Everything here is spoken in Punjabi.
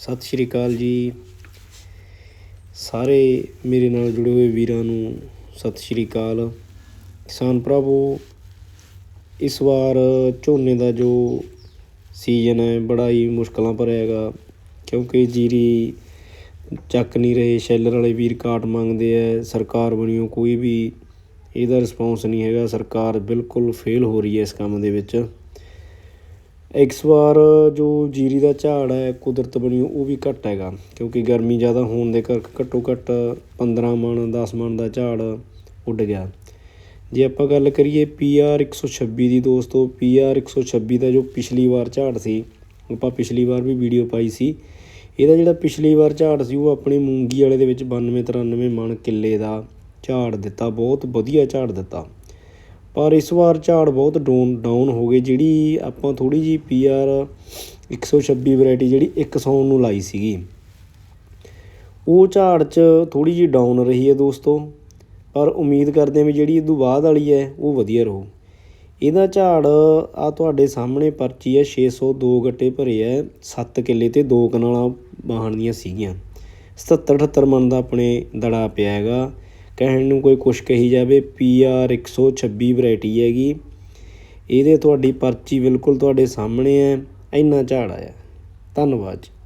ਸਤਿ ਸ਼੍ਰੀ ਅਕਾਲ ਜੀ। ਸਾਰੇ ਮੇਰੇ ਨਾਲ ਜੁੜੇ ਹੋਏ ਵੀਰਾਂ ਨੂੰ ਸਤਿ ਸ਼੍ਰੀ ਅਕਾਲ। ਕਿਸਾਨ ਭਰਾਵੋ, ਇਸ ਵਾਰ ਝੋਨੇ ਦਾ ਜੋ ਸੀਜ਼ਨ ਹੈ, ਬੜਾ ਹੀ ਮੁਸ਼ਕਲਾਂ ਭਰਿਆ ਹੈਗਾ। ਕਿਉਂਕਿ ਜੀਰੀ ਚੱਕ ਨਹੀਂ ਰਹੇ, ਸ਼ੈਲਰ ਵਾਲੇ ਵੀਰ ਕਾਟ ਮੰਗਦੇ ਆ, ਸਰਕਾਰ ਬਣੀਓ ਕੋਈ ਵੀ ਇਹਦਾ ਰਿਸਪੌਂਸ ਨਹੀਂ ਹੈਗਾ। ਸਰਕਾਰ ਬਿਲਕੁਲ ਫੇਲ ਹੋ ਰਹੀ ਹੈ ਇਸ ਕੰਮ ਦੇ ਵਿੱਚ। ਇਸ ਵਾਰ ਜੋ ਜੀਰੀ ਦਾ ਝਾੜ ਹੈ, ਕੁਦਰਤ ਬਣੀ ਉਹ ਵੀ ਘੱਟ ਹੈਗਾ। ਕਿਉਂਕਿ ਗਰਮੀ ਜ਼ਿਆਦਾ ਹੋਣ ਦੇ ਕਰਕੇ ਘੱਟੋ ਘੱਟ 15 ਮਣ 10 ਮਣ ਦਾ ਝਾੜ ਉੱਡ ਗਿਆ। ਜੇ ਆਪਾਂ ਗੱਲ ਕਰੀਏ ਪੀਆਰ 126 ਦੀ ਦੋਸਤੋ ਪੀਆਰ 126 ਦਾ ਜੋ ਪਿਛਲੀ ਵਾਰ ਝਾੜ ਸੀ, ਆਪਾਂ ਪਿਛਲੀ ਵਾਰ ਵੀ ਵੀਡੀਓ ਪਾਈ ਸੀ। ਇਹਦਾ ਜਿਹੜਾ ਪਿਛਲੀ ਵਾਰ ਝਾੜ ਸੀ, ਉਹ ਆਪਣੇ ਮੂੰਗੀ ਵਾਲੇ ਦੇ ਵਿੱਚ 92 93 ਮਣ ਕਿੱਲੇ ਦਾ ਝਾੜ ਦਿੱਤਾ, ਬਹੁਤ ਵਧੀਆ ਝਾੜ ਦਿੱਤਾ। ਪਰ ਇਸ ਵਾਰ ਝਾੜ ਬਹੁਤ ਡਾਊਨ ਡਾਊਨ ਹੋ ਗਏ, ਜਿਹੜੀ ਆਪਾਂ ਥੋੜੀ ਜੀ ਪੀਆਰ 126 ਵੈਰਾਈਟੀ ਜਿਹੜੀ 100 ਨੂੰ ਲਾਈ ਸੀਗੀ। ਉਹ ਝਾੜ 'ਚ ਥੋੜੀ ਜੀ ਡਾਊਨ ਰਹੀ ਹੈ ਦੋਸਤੋ, ਪਰ ਉਮੀਦ ਕਰਦੇ ਹਾਂ ਵੀ ਜਿਹੜੀ ਇਹ ਤੋਂ ਬਾਅਦ ਵਾਲੀ ਹੈ, ਉਹ ਵਧੀਆ ਰਹੂ। ਇਹਦਾ ਝਾੜ ਆ ਤੁਹਾਡੇ ਸਾਹਮਣੇ ਪਰਚੀ ਹੈ 602 ਗੱਟੇ ਭਰੇ ਹੈ 7 ਕਿੱਲੇ ਤੇ 2 ਕਨਾਲਾਂ ਬਾਹਣ ਦੀਆਂ ਸੀਗੀਆਂ। 77 78 ਮਣ ਦਾ ਆਪਣੇ ਦੜਾ ਪਿਆ ਹੈਗਾ। ਕਹਿਣ ਨੂੰ ਕੋਈ ਕੁਛ ਕਹੀ ਜਾਵੇ ਪੀਆਰ 126 ਵੈਰਾਈਟੀ ਹੈਗੀ। ਇਹਦੇ ਤੁਹਾਡੀ ਪਰਚੀ ਬਿਲਕੁਲ ਤੁਹਾਡੇ ਸਾਹਮਣੇ ਹੈ, ਇੰਨਾ ਝਾੜ ਆਇਆ। ਧੰਨਵਾਦ ਜੀ।